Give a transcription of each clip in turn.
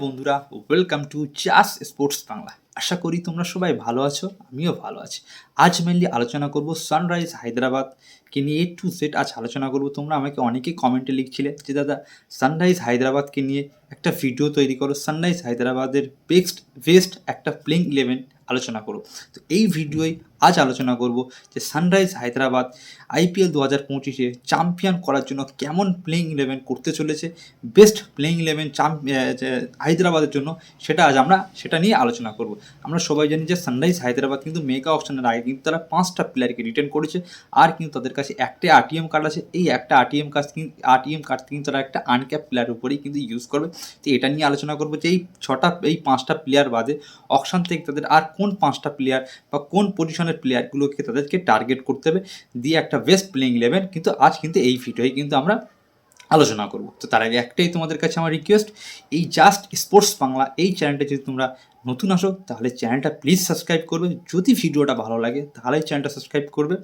বন্ধুরা welcome to Chas sports Bangla আশা করি তোমরা সবাই ভালো আছো, আমিও ভালো আছি। আজ মেনলি আলোচনা করব সানরাইজ হায়দ্রাবাদকে নিয়ে এ টু সেট আজ আলোচনা করব। তোমরা আমাকে অনেকেই কমেন্টে লিখছিলে যে, দাদা সানরাইজ হায়দ্রাবাদকে নিয়ে একটা ভিডিও তৈরি করো। সানরাইজ হায়দ্রাবাদের বেস্ট বেস্ট একটা প্লেইং ইলেভেন আলোচনা করো। তো এই ভিডিওয় আজ আলোচনা করব যে সানরাইজ হায়দ্রাবাদ আইপিএল দু হাজার পঁচিশে চ্যাম্পিয়ন করার জন্য কেমন প্লেইং ইলেভেন করতে চলেছে বেস্ট প্লেইং ইলেভেন হায়দ্রাবাদের জন্য সেটা আজ আমরা সেটা নিয়ে আলোচনা করব। আমরা সবাই জানি যে সানরাইজ হায়দ্রাবাদ কিন্তু মেগা অপশনের আগে কিন্তু তারা পাঁচটা প্লেয়ারকে রিটার্ন করেছে আর কিন্তু তাদের কাছে একটা আরটিএম কার্ড আছে। এই একটা আরটিএম কার্ড আরটিএম কার্ড কিন্তু তারা একটা আনক্যাপ প্লেয়ার উপরেই কিন্তু ইউজ করবে। তো এটা নিয়ে আলোচনা করব যে এই ছটা এই পাঁচটা প্লেয়ার বাদে অকশন থেকে তাদের আর কোন পাঁচটা প্লেয়ার বা কোন পজিশনের প্লেয়ারগুলোকে তাদেরকে টার্গেট করতে হবে। দিয়ে একটা বেস্ট প্লেইং ইলেভেন কিন্তু আজ কিন্তু এই ভিডিওয় কিন্তু আমরা আলোচনা করব। তো তার আগে একটাই তোমাদের কাছে আমার রিকোয়েস্ট এই জাস্ট স্পোর্টস বাংলা এই চ্যানেলটা যদি তোমরা নতুন আসো, তাহলে চ্যানেলটা প্লিজ সাবস্ক্রাইব করবে। যদি ভিডিওটা ভালো লাগে, তাহলে চ্যানেলটা সাবস্ক্রাইব করবে।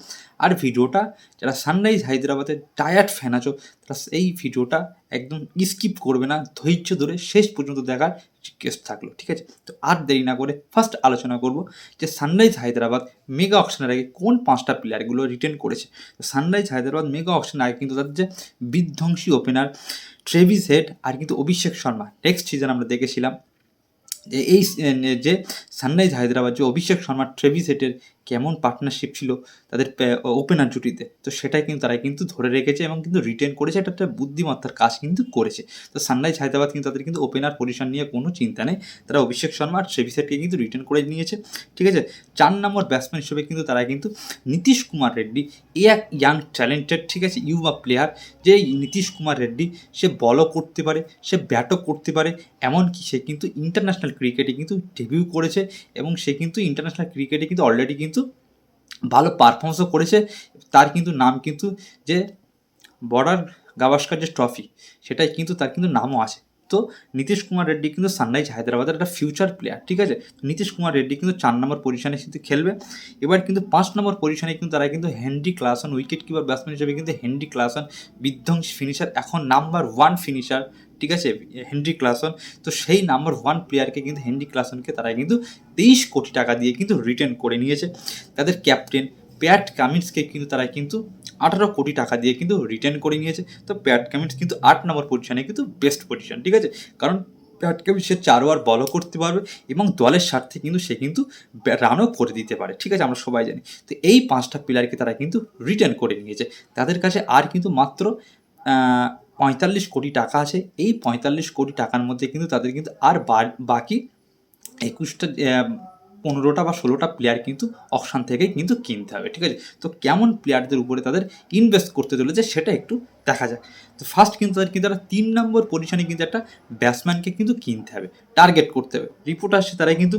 আর ভিডিওটা, যারা সানরাইজ হায়দ্রাবাদের ডায়াট ফ্যান আছো, তারা এই ভিডিওটা একদম স্কিপ করবে না। ধৈর্য ধরে শেষ পর্যন্ত দেখার রিকোয়েস্ট থাকল, ঠিক আছে? তো আর দেরি না করে ফার্স্ট আলোচনা করব যে সানরাইজ হায়দ্রাবাদ মেগা অকশনের আগে কোন পাঁচটা প্লেয়ারগুলো রিটার্ন করেছে। তো সানরাইজ হায়দ্রাবাদ মেগা অকশনের আগে কিন্তু তাদের যে বিধ্বংসী ওপেনার ট্রেভিস হেড আর কিন্তু অভিষেক শর্মা নেক্সট সিজন আমরা দেখেছিলাম। যে এই যে সানরাইজ হায়দ্রাবাদ, যে অভিষেক শর্মা ট্রেভিস হেটের কেমন পার্টনারশিপ ছিল তাদের ওপেনার জুটিতে, তো সেটাই কিন্তু তারা কিন্তু ধরে রেখেছে এবং কিন্তু রিটেন করেছে, এটা একটা বুদ্ধিমত্তার কাজ কিন্তু করেছে। তো সানরাইজ হায়দ্রাবাদ কিন্তু তাদের কিন্তু ওপেনার পজিশন নিয়ে কোনো চিন্তা নেই, তারা অভিষেক শর্মা আর হেটকে কিন্তু রিটেন করে নিয়েছে, ঠিক আছে? চার নম্বর ব্যাটসম্যান হিসেবে কিন্তু তারা কিন্তু নীতিশ কুমার রেড্ডি, এ এক ইয়াং ট্যালেন্টেড ঠিক আছে ইউবা প্লেয়ার যে নীতিশ কুমার রেড্ডি, সে বলও করতে পারে, সে ব্যাটও করতে পারে, এমনকি সে কিন্তু ইন্টারন্যাশনাল ক্রিকেটে কিন্তু ডেবিউ করেছে এবং সে কিন্তু ইন্টারন্যাশনাল ক্রিকেটে কিন্তু অলরেডি কিন্তু ভালো পারফরমেন্সও করেছে। তার কিন্তু নাম কিন্তু যে বর্ডার গাভাস্কার যে ট্রফি সেটাই কিন্তু তার কিন্তু নামও আছে। তো নীতিশ কুমার রেড্ডি কিন্তু সানরাইজ হায়দ্রাবাদের একটা ফিউচার প্লেয়ার ঠিক আছে? নীতিশ কুমার রেড্ডি কিন্তু চার নম্বর পজিশনে কিন্তু খেলবে। এবার কিন্তু পাঁচ নম্বর পজিশনে কিন্তু তারা কিন্তু Heinrich Klaasen wicket keeper batsman হিসেবে কিন্তু হেনরি ক্লাসন বিধ্বংসী ফিনিশার এখন নাম্বার ওয়ান ফিনিশার ঠিক আছে? হেনরি ক্লাসন তো সেই নাম্বার ওয়ান প্লেয়ারকে কিন্তু হেনরি ক্লাসনকে তারা কিন্তু তেইশ কোটি টাকা দিয়ে কিন্তু রিটার্ন করে নিয়েছে। তাদের ক্যাপ্টেন প্যাট কামিন্সকে কিন্তু তারা কিন্তু আঠারো কোটি টাকা দিয়ে কিন্তু রিটার্ন করে নিয়েছে। তো প্যাট কামিন্স কিন্তু আট নম্বর পজিশনে কিন্তু বেস্ট পজিশন ঠিক আছে? কারণ প্যাট কামিন্স সে চার ওভার বলও করতে পারবে এবং দলের স্বার্থে কিন্তু সে কিন্তু রানও করে দিতে পারে, ঠিক আছে? আমরা সবাই জানি। তো এই পাঁচটা প্লেয়ারকে তারা কিন্তু রিটার্ন করে নিয়েছে। তাদের কাছে আর কিন্তু মাত্র পঁয়তাল্লিশ কোটি টাকা আছে। এই পঁয়তাল্লিশ কোটি টাকার মধ্যে কিন্তু তাদের কিন্তু আর বাকি একুশটা পনেরোটা বা ষোলোটা প্লেয়ার কিন্তু অপশান থেকে কিন্তু কিনতে হবে, ঠিক আছে? তো কেমন প্লেয়ারদের উপরে তাদের ইনভেস্ট করতে চলেছে সেটা একটু দেখা যাক। তো ফার্স্ট কিন্তু তাদের কিন্তু তারা তিন নম্বর পজিশনে কিন্তু একটা ব্যাটসম্যানকে কিন্তু কিনতে হবে টার্গেট করতে হবে। রিপোর্ট আসছে তারা কিন্তু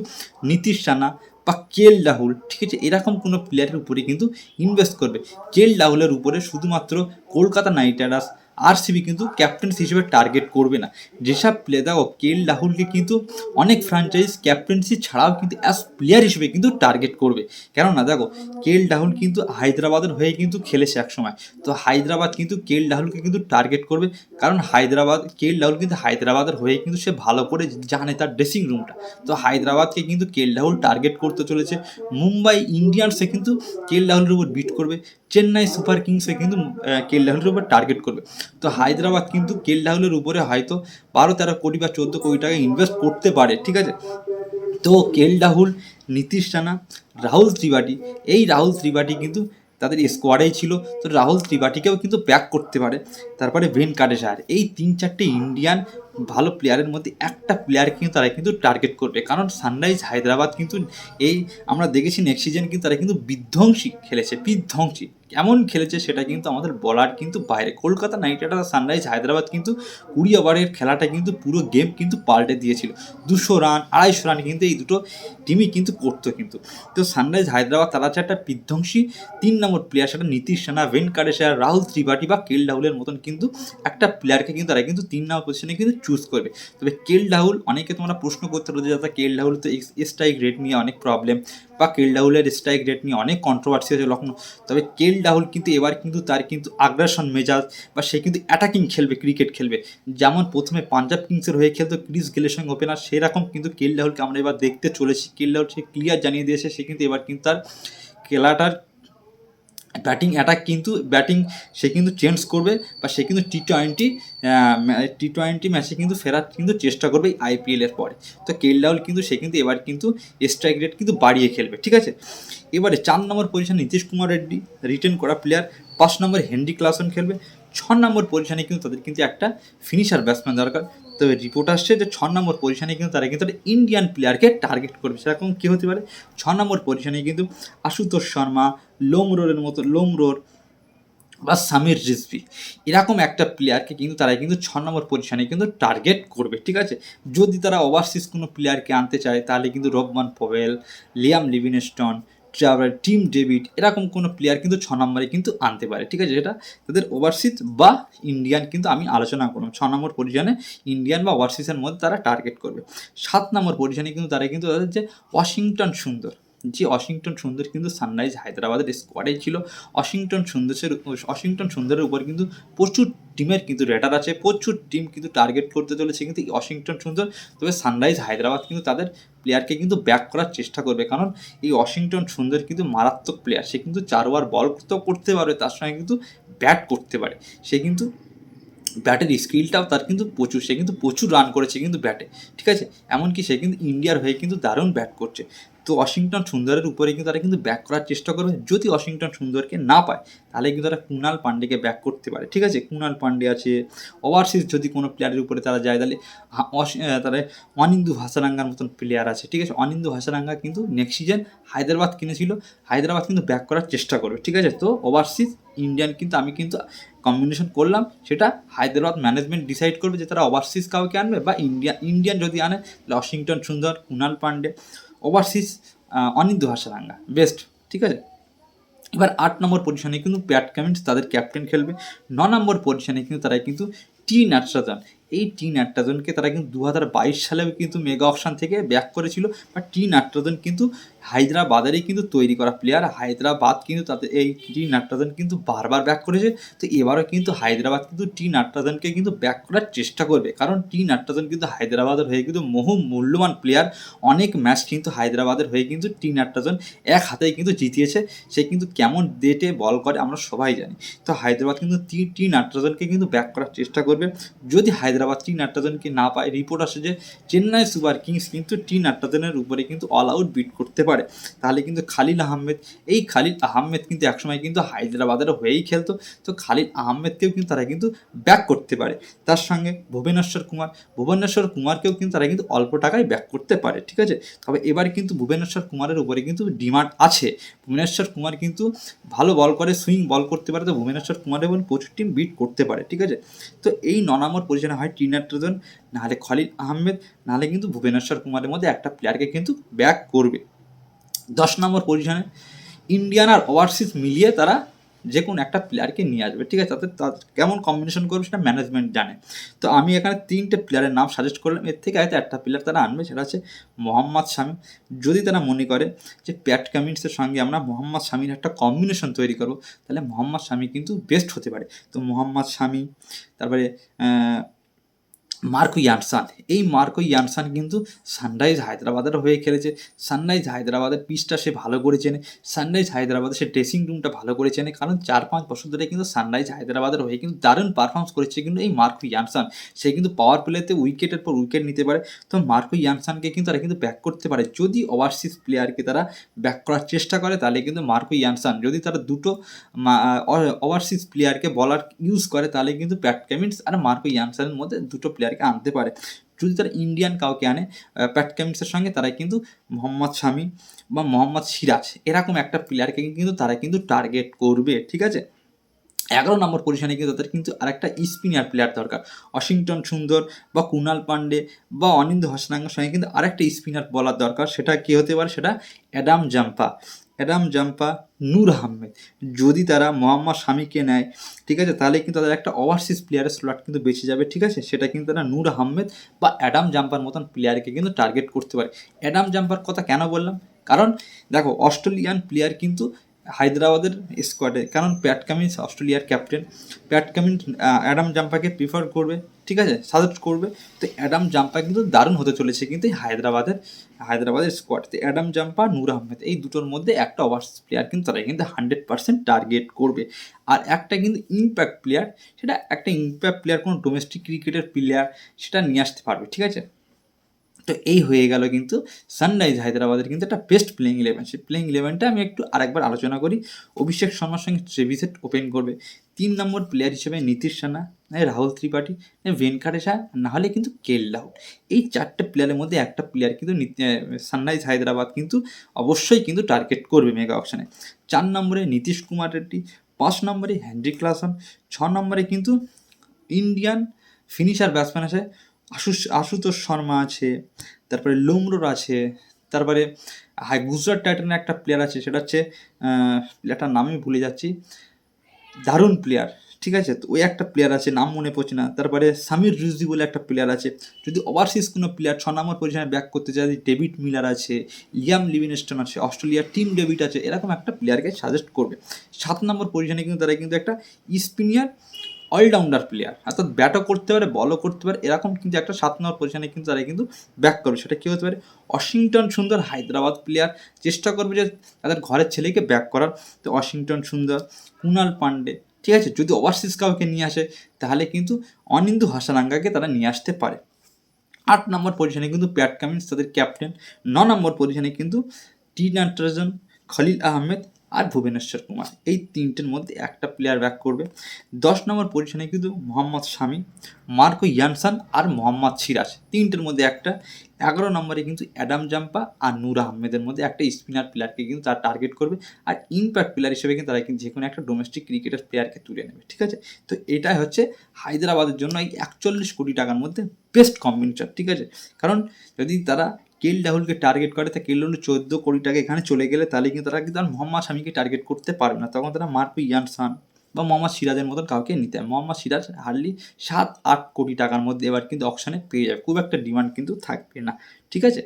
নীতিশ রানা বা কেল রাহুল, ঠিক আছে? এরকম কোনো প্লেয়ারের উপরে কিন্তু ইনভেস্ট করবে। কেল রাহুলের উপরে শুধুমাত্র কলকাতা নাইট রাইডার্স আরসিবি কিন্তু ক্যাপ্টেন্স হিসেবে টার্গেট করবে না। যেসব প্লে দেখো কেল রাহুলকে কিন্তু অনেক ফ্র্যাঞ্চাইজ ক্যাপ্টেন্সি ছাড়াও কিন্তু অ্যাজ প্লেয়ার হিসেবে কিন্তু টার্গেট করবে। কেননা দেখো কেল রাহুল কিন্তু হায়দ্রাবাদের হয়ে কিন্তু খেলেছে একসময়। তো হায়দ্রাবাদ কিন্তু কেল রাহুলকে কিন্তু টার্গেট করবে। কারণ হায়দ্রাবাদ কেল রাহুল কিন্তু হায়দ্রাবাদের হয়ে কিন্তু সে ভালো করে জানে তার ড্রেসিং রুমটা তো হায়দ্রাবাদকে কিন্তু কেল রাহুল টার্গেট করতে চলেছে। মুম্বাই ইন্ডিয়ান্সে কিন্তু কেল রাহুলের উপর বিট করবে। চেন্নাই সুপার কিংসে কিন্তু কেল রাহুলের উপর টার্গেট করবে। তো হায়দ্রাবাদ কিন্তু কেল রাহুলের উপরে হয়তো বারো, তেরো কোটি বা চোদ্দ কোটি টাকা ইনভেস্ট করতে পারে, ঠিক আছে? তো কেল রাহুল নীতিশ রানা, রাহুল ত্রিপাঠী, এই রাহুল ত্রিপাঠী কিন্তু তাদের স্কোয়াডেই ছিল। তো রাহুল ত্রিপাঠীকেও কিন্তু ব্যাক করতে পারে। তারপরে ভেন কাটেসার এই তিন চারটে ইন্ডিয়ান ভালো প্লেয়ারের মধ্যে একটা প্লেয়ার কিন্তু তারা কিন্তু টার্গেট করবে। কারণ সানরাইজ হায়দ্রাবাদ কিন্তু এই আমরা দেখেছি নেক্সট সিজন কিন্তু তারা কিন্তু বিধ্বংসী খেলেছে, বিধ্বংসী। কেমন খেলেছে সেটা কিন্তু আমাদের বলার কিন্তু বাইরে। Kolkata knight riders Sunrise Hyderabad কিন্তু কুড়ি ওভারের খেলাটা কিন্তু পুরো গেম কিন্তু পাল্টে দিয়েছিল। দুশো রান আড়াইশো রান কিন্তু এই দুটো টিমই কিন্তু করতো কিন্তু। তো সানরাইজ হায়দ্রাবাদ তারা হচ্ছে একটা বিধ্বংসী তিন নম্বর প্লেয়ার সেটা নীতিশ রানা ভেনকাটেশার রাহুল ত্রিপাঠী বা কেল রাহুলের মতন কিন্তু একটা প্লেয়ারকে কিন্তু তারা কিন্তু তিন নম্বর পজিশনে কিন্তু চুজ করবে। তবে কেল রাহুল, অনেকে তোমরা প্রশ্ন করতে পারো যে কেল রাহুল তো স্ট্রাইক রেট নিয়ে অনেক প্রবলেম বা কেল রাহুলের স্ট্রাইক রেট নিয়ে অনেক কন্ট্রোভার্সি হয়েছে লখনৌ তবে কেল রাহুল কিন্তু এবার কিন্তু তার কিন্তু আগ্রাসন মেজাজ বা সে কিন্তু অ্যাটাকিং খেলবে ক্রিকেট খেলবে। যেমন প্রথমে পাঞ্জাব কিংসের হয়ে খেলতো ক্রিস গেলের সঙ্গে ওপেনার সেরকম কিন্তু কেল রাহুলকে আমরা এবার দেখতে চলেছি। কেল রাহুল সে ক্লিয়ার জানিয়ে দিয়েছে, সে কিন্তু এবার কিন্তু তার খেলাটার ব্যাটিং অ্যাটাক কিন্তু ব্যাটিং, সে কিন্তু চেঞ্জ করবে বা সে কিন্তু টি টোয়েন্টি টি টোয়েন্টি ম্যাচে কিন্তু ফেরার কিন্তু চেষ্টা করবে আইপিএল এর পরে। তো কেল রাহুল কিন্তু, সে কিন্তু এবার কিন্তু স্ট্রাইক রেট কিন্তু বাড়িয়ে খেলবে, ঠিক আছে? এবারে চার নম্বর পজিশন নীতিশ কুমার রেড্ডি রিটার্ন করা প্লেয়ার পাঁচ নম্বর হেনরি ক্লাসন খেলবে। ছ নম্বর পজিশনে কিন্তু তাদের কিন্তু একটা ফিনিশার ব্যাটসম্যান দরকার। তবে রিপোর্ট আসছে যে ছ নম্বর পজিশনে কিন্তু তারা কিন্তু একটা ইন্ডিয়ান প্লেয়ারকে টার্গেট করবে। সেরকম কী হতে পারে? ছ নম্বর পজিশনে কিন্তু আশুতোষ শর্মা লোমরোরের মতো লোমরোর বা সামির রিজভি, এরকম একটা প্লেয়ারকে কিন্তু তারা কিন্তু ছ নম্বর পজিশনে কিন্তু টার্গেট করবে, ঠিক আছে? যদি তারা ওভারসিজ কোনো প্লেয়ারকে আনতে চায়, তাহলে কিন্তু রবমান পভেল লিয়াম লিভিনস্টন ট্রাভার টিম ডেভিড এরকম কোনো প্লেয়ার কিন্তু ছ নম্বরে কিন্তু আনতে পারে, ঠিক আছে? যেটা তাদের ওভারসিজ বা ইন্ডিয়ান কিন্তু আমি আলোচনা করলাম। ছ নম্বর পজিশনে ইন্ডিয়ান বা ওভারসিজের মধ্যে তারা টার্গেট করবে। সাত নম্বর পজিশনে কিন্তু তারা কিন্তু তাদের যে ওয়াশিংটন সুন্দর। যে ওয়াশিংটন সুন্দর কিন্তু সানরাইজ হায়দ্রাবাদের স্কোয়াডে ছিল। ওয়াশিংটন সুন্দরের ওয়াশিংটন সুন্দরের উপর কিন্তু প্রচুর টিমের কিন্তু রেটার আছে, প্রচুর টিম কিন্তু টার্গেট করতে চলেছে কিন্তু ওয়াশিংটন সুন্দর তবে সানরাইজ হায়দ্রাবাদ কিন্তু তাদের প্লেয়ারকে কিন্তু ব্যাক করার চেষ্টা করবে কারণ এই ওয়াশিংটন সুন্দর কিন্তু মারাত্মক প্লেয়ার সে কিন্তু চার ওভার বল তো করতে পারবে তার সঙ্গে কিন্তু ব্যাট করতে পারে। সে কিন্তু ব্যাটের স্কিলটাও তার কিন্তু প্রচুর, সে কিন্তু প্রচুর রান করেছে কিন্তু ব্যাটে ঠিক আছে? এমনকি সে কিন্তু ইন্ডিয়ার হয়ে কিন্তু দারুণ ব্যাট করছে। তো ওয়াশিংটন সুন্দরের উপরে কিন্তু তারা কিন্তু ব্যাক করার চেষ্টা করবে। যদি ওয়াশিংটন সুন্দরকে না পায়, তাহলে কিন্তু তারা কুণাল পান্ডেকে ব্যাক করতে পারে। ঠিক আছে? কুণাল পান্ডে আছে। ওভারসিজ যদি কোনো প্লেয়ারের উপরে তারা যায়, তাহলে তারা অনিন্দু হাসারাঙ্গার মতন প্লেয়ার আছে। ঠিক আছে? অনিন্দু হাসারাঙ্গা কিন্তু নেক্সট সিজন হায়দ্রাবাদ কিনেছিল। হায়দ্রাবাদ কিন্তু ব্যাক করার চেষ্টা করবে। ঠিক আছে? তো ওভারসিজ ইন্ডিয়ান কিন্তু আমি কিন্তু কম্বিনেশন করলাম। সেটা হায়দ্রাবাদ ম্যানেজমেন্ট ডিসাইড করবে যে তারা ওভারসিজ কাউকে আনবে বা ইন্ডিয়া ইন্ডিয়ান যদি আনে, তাহলে Washington Sundar Kunal Pandey. Overseas Wanindu Hasaranga best ঠিক আছে? এবার আট নম্বর পজিশনে কিন্তু প্যাট কামিন্স তাদের ক্যাপ্টেন খেলবে। ন নম্বর পজিশনে কিন্তু তারা কিন্তু টি নাটরাজন এই টি নাটরাজনকে তারা কিন্তু দু হাজার বাইশ সালেও কিন্তু মেগা অপশান থেকে ব্যাক করেছিল। বা টি নাটরাজন কিন্তু হায়দ্রাবাদেরই কিন্তু তৈরি করা প্লেয়ার হায়দ্রাবাদ কিন্তু তাদের এই টি নাটরাজন কিন্তু বারবার ব্যাক করেছে। তো এবারও কিন্তু হায়দ্রাবাদ কিন্তু টি নাটরাজনকে কিন্তু ব্যাক করার চেষ্টা করবে। কারণ টি নাটরাজন কিন্তু হায়দ্রাবাদের হয়ে কিন্তু বহু মূল্যবান প্লেয়ার অনেক ম্যাচ কিন্তু হায়দ্রাবাদের হয়ে কিন্তু টি নাটরাজন এক হাতেই কিন্তু জিতিয়েছে। সে কিন্তু কেমন ডেটে বল করে আমরা সবাই জানি। তো হায়দ্রাবাদ কিন্তু টি টি নাটরাজনকে কিন্তু ব্যাক করার চেষ্টা করবে। যদি হায়দ্রাবাদ টি নাটরাজনকে না পায় রিপোর্ট আসে যে চেন্নাই সুপার কিংস কিন্তু টি নাটরাজনের উপরে কিন্তু অল আউট বিট করতে পারে। তাহলে কিন্তু খালিল আহমেদ, এই খালিল আহমেদ কিন্তু একসময় কিন্তু হায়দ্রাবাদের হয়েই খেলতো, তো খালিল আহমেদকেও কিন্তু তারা কিন্তু ব্যাক করতে পারে। তার সঙ্গে ভুবনেশ্বর কুমার, ভুবনেশ্বর কুমারকেও কিন্তু তারা কিন্তু অল্প টাকায় ব্যাক করতে পারে, ঠিক আছে? তবে এবার কিন্তু ভুবনেশ্বর কুমারের উপরে কিন্তু ডিমান্ড আছে। ভুবনেশ্বর কুমার কিন্তু ভালো বল করে সুইং বল করতে পারে, তো ভুবনেশ্বর কুমার এবং প্রচুর টিম বিট করতে পারে, ঠিক আছে? তো এই ন নম্বর পজিশনে হয় টি নাট্রজন নাহলে খলিল আহমেদ, নাহলে কিন্তু ভুবনেশ্বর কুমারের মধ্যে একটা প্লেয়ারকে কিন্তু ব্যাক করবে। দশ নম্বর পজিশনে ইন্ডিয়ান আর ওভারসিজ মিলিয়ে তারা যে কোনো একটা প্লেয়ারকে নিয়ে আসবে, ঠিক আছে? তাতে তাদের কেমন কম্বিনেশন করবে সেটা ম্যানেজমেন্ট জানে। তো আমি এখানে তিনটে প্লেয়ারের নাম সাজেস্ট করলাম, এর থেকে হয়তো একটা প্লেয়ার তারা আনবে, সেটা হচ্ছে মোহাম্মদ শামি যদি তারা মনে করে যে প্যাট কামিন্সের সঙ্গে আমরা মোহাম্মদ শামির একটা কম্বিনেশন তৈরি করব, তাহলে মোহাম্মদ শামি কিন্তু বেস্ট হতে পারে। তো মোহাম্মদ শামি তারপরে মার্কো ইয়ানসান এই মার্কো ইয়ানসান কিন্তু সানরাইজ হায়দ্রাবাদের হয়ে খেলেছে। সানরাইজ হায়দ্রাবাদের পিচটা সে ভালো করে চেনে। সানরাইজ হায়দ্রাবাদের সে ড্রেসিং রুমটা ভালো করে চেনে। কারণ চার পাঁচ বছর ধরে কিন্তু সানরাইজ হায়দ্রাবাদের হয়ে কিন্তু দারুণ পারফরমেন্স করেছে কিন্তু এই মার্কো ইয়ানসান সে কিন্তু পাওয়ার প্লেতে উইকেটের পর উইকেট নিতে পারে। তো মার্কো ইয়ানসানকে কিন্তু তারা কিন্তু ব্যাক করতে পারে। যদি ওভারসিজ প্লেয়ারকে তারা ব্যাক করার চেষ্টা করে, তাহলে কিন্তু মার্কো ইয়ানসান যদি তারা দুটো ওভারসিজ প্লেয়ারকে বলার ইউজ করে, তাহলে কিন্তু প্যাট কামিন্স আর মার্কো ইয়ানসানের মধ্যে দুটো প্লেয়ারকে আনতে পারে। যদি তারা ইন্ডিয়ান কাউকে আনে প্যাট কামিন্সের সঙ্গে তারা কিন্তু মোহাম্মদ শামি বা মোহাম্মদ সিরাজ এরকম একটা প্লেয়ারকে কিন্তু তারা কিন্তু টার্গেট করবে, ঠিক আছে? এগারো নম্বর পজিশনে কিন্তু তাদের কিন্তু আরেকটা স্পিনার প্লেয়ার দরকার। ওয়াশিংটন সুন্দর বা কুণাল পান্ডে বা অনিন্দ হাসনাঙ্গার সঙ্গে কিন্তু আরেকটা স্পিনার বলার দরকার, সেটা কি হতে পারে? সেটা Adam Zampa Adam Zampa Noor Ahmed. যদি তারা মোহাম্মদ স্বামীকে নেয়, ঠিক আছে, তাহলে কিন্তু তাদের একটা ওভারসিজ প্লেয়ারের স্লট কিন্তু বেঁচে যাবে, ঠিক আছে? সেটা কিন্তু তারা নূর আহমেদ বা অ্যাডাম জাম্পার মতন প্লেয়ারকে কিন্তু টার্গেট করতে পারে। অ্যাডাম জাম্পার কথা কেন বললাম? কারণ, দেখো, অস্ট্রেলিয়ান প্লেয়ার কিন্তু হায়দ্রাবাদের স্কোয়াডে কারণ প্যাট কামিন্স, অস্ট্রেলিয়ার ক্যাপ্টেন প্যাট কামিন্স অ্যাডাম জাম্পাকে প্রিফার করবে। ঠিক আছে? সাজেস্ট করবে। তো অ্যাডাম জাম্পা কিন্তু দারুণ হতে চলেছে কিন্তু এই হায়দ্রাবাদের হায়দ্রাবাদের স্কোয়াড তো অ্যাডাম জাম্পা, নূর আহমেদ, এই দুটোর মধ্যে একটা ওভারসিজ প্লেয়ার কিন্তু তারা কিন্তু হান্ড্রেড পার্সেন্ট টার্গেট করবে। আর একটা কিন্তু ইম্প্যাক্ট প্লেয়ার সেটা একটা ইম্প্যাক্ট প্লেয়ার কোনো ডোমেস্টিক ক্রিকেটের প্লেয়ার সেটা নিয়ে আসতে পারবে। ঠিক আছে? তো এই হয়ে গেল কিন্তু সানরাইজ হায়দ্রাবাদের কিন্তু একটা বেস্ট প্লেইং ইলেভেন সেই প্লেইং ইলেভেনটা আমি একটু আরেকবার আলোচনা করি। অভিষেক শর্মার সঙ্গে ট্রেভিসেট ওপেন করবে। তিন নম্বর প্লেয়ার হিসেবে নীতিশ নয় রাহুল ত্রিপাঠী নয় ভেঙ্কাটেশা নাহলে কিন্তু কেল রাহুল এই চারটে প্লেয়ারের মধ্যে একটা প্লেয়ার কিন্তু সানরাইজ হায়দ্রাবাদ কিন্তু অবশ্যই কিন্তু টার্গেট করবে মেগা অপশানে চার নম্বরে নীতিশ কুমার রেড্ডি, পাঁচ নম্বরে হ্যান্ড্রিক ক্লাসন ছ নম্বরে কিন্তু ইন্ডিয়ান ফিনিশার ব্যাটসম্যান আছে আশুষ, আশুতোষ শর্মা আছে, তারপরে লোমরোর আছে, তারপরে হাই গুজরাট টাইটানের একটা প্লেয়ার আছে, সেটা হচ্ছে প্লেয়ারটার নামই ভুলে যাচ্ছি, দারুণ প্লেয়ার ঠিক আছে? তো ওই একটা প্লেয়ার আছে, নাম মনে পড়ছে না, তারপরে সামির রিজদি বলে একটা প্লেয়ার আছে, যদি ওভারসিজ কোনো প্লেয়ার ছ নম্বর পজিশনে ব্যাক করতে চায় ডেভিড মিলার আছে, লিয়াম লিভিনস্টন আছে, অস্ট্রেলিয়ার টিম ডেভিড আছে, এরকম একটা প্লেয়ারকে সাজেস্ট করবে। সাত নম্বর পজিশনে কিন্তু তারা কিন্তু একটা স্পিনিয়ার অলরাউন্ডার প্লেয়ার অর্থাৎ ব্যাটও করতে পারে বলও করতে পারে, এরকম কিন্তু একটা সাত নম্বর পজিশনে কিন্তু তারা কিন্তু ব্যাক করবে। সেটা কী হতে পারে? ওয়াশিংটন সুন্দর হায়দ্রাবাদ প্লেয়ার চেষ্টা করবে যে তাদের ঘরের ছেলেকে ব্যাক করার। তো ওয়াশিংটন সুন্দর, কুনাল পান্ডে। ঠিক আছে, যদি ওভারসিজ কাউকে নিয়ে আসে, তাহলে কিন্তু অনিন্দু হাসারাঙ্গাকে তারা নিয়ে আসতে পারে। আট নম্বর পজিশনে কিন্তু প্যাট কামিন্স তাদের ক্যাপ্টেন ন নম্বর পজিশনে কিন্তু টি নাটরাজন খলিল আহমেদ আর ভুবনেশ্বর কুমার। এই তিনটের মধ্যে একটা প্লেয়ার ব্যাক করবে। দশ নম্বর পজিশনে কিন্তু মোহাম্মদ শামি, মার্কো ইয়ানসান আর মোহাম্মদ সিরাজ। তিনটের মধ্যে একটা। এগারো নম্বরে কিন্তু অ্যাডাম জাম্পা আর নূর আহমেদের মধ্যে একটা স্পিনার প্লেয়ারকে কিন্তু তারা টার্গেট করবে। আর ইম্প্যাক্ট প্লেয়ার হিসেবে কিন্তু তারা কিন্তু যে কোনো একটা ডোমেস্টিক ক্রিকেটের প্লেয়ারকে তুলে নেবে, ঠিক আছে? তো এটাই হচ্ছে হায়দ্রাবাদের জন্য এই একচল্লিশ কোটি টাকার মধ্যে বেস্ট কম্বিনেশন ঠিক আছে? কারণ যদি তারা কেল রাহুলকে টার্গেট করে, তা কেল রাহুল চোদ্দ কোটি টাকা এখানে চলে গেলে তাহলে কিন্তু তারা কিন্তু আর মোহাম্মদ শামিকে টার্গেট করতে পারবে না। তখন তারা মার্কো ইয়ানসান বা মোহাম্মদ সিরাজের মতন কাউকে নিতে। হবে মোহাম্মদ সিরাজ হার্ডলি সাত, আট কোটি টাকার মধ্যে এবার কিন্তু অপশানে পেয়ে যাবে। খুব একটা ডিমান্ড কিন্তু থাকবে না। ঠিক আছে?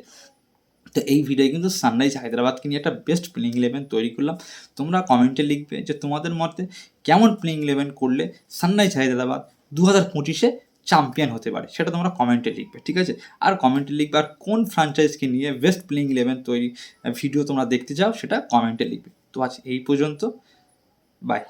তো এই ভিডিওয়ে কিন্তু সানরাইজ হায়দ্রাবাদকে নিয়ে একটা বেস্ট প্লেইং ইলেভেন তৈরি করলাম। তোমরা কমেন্টে লিখবে যে তোমাদের মতে কেমন প্লেইং ইলেভেন করলে সানরাইজ হায়দ্রাবাদ দু হাজার পঁচিশে চ্যাম্পিয়ন হতে পারে, সেটা তোমরা কমেন্টে লিখবে, ঠিক আছে? আর কমেন্টে লিখবে আর কোন ফ্র্যাঞ্চাইজকে নিয়ে বেস্ট প্লেইং ইলেভেন তৈরি ভিডিও তোমরা দেখতে চাও, সেটা কমেন্টে লিখবে। তো আজ এই পর্যন্ত বাই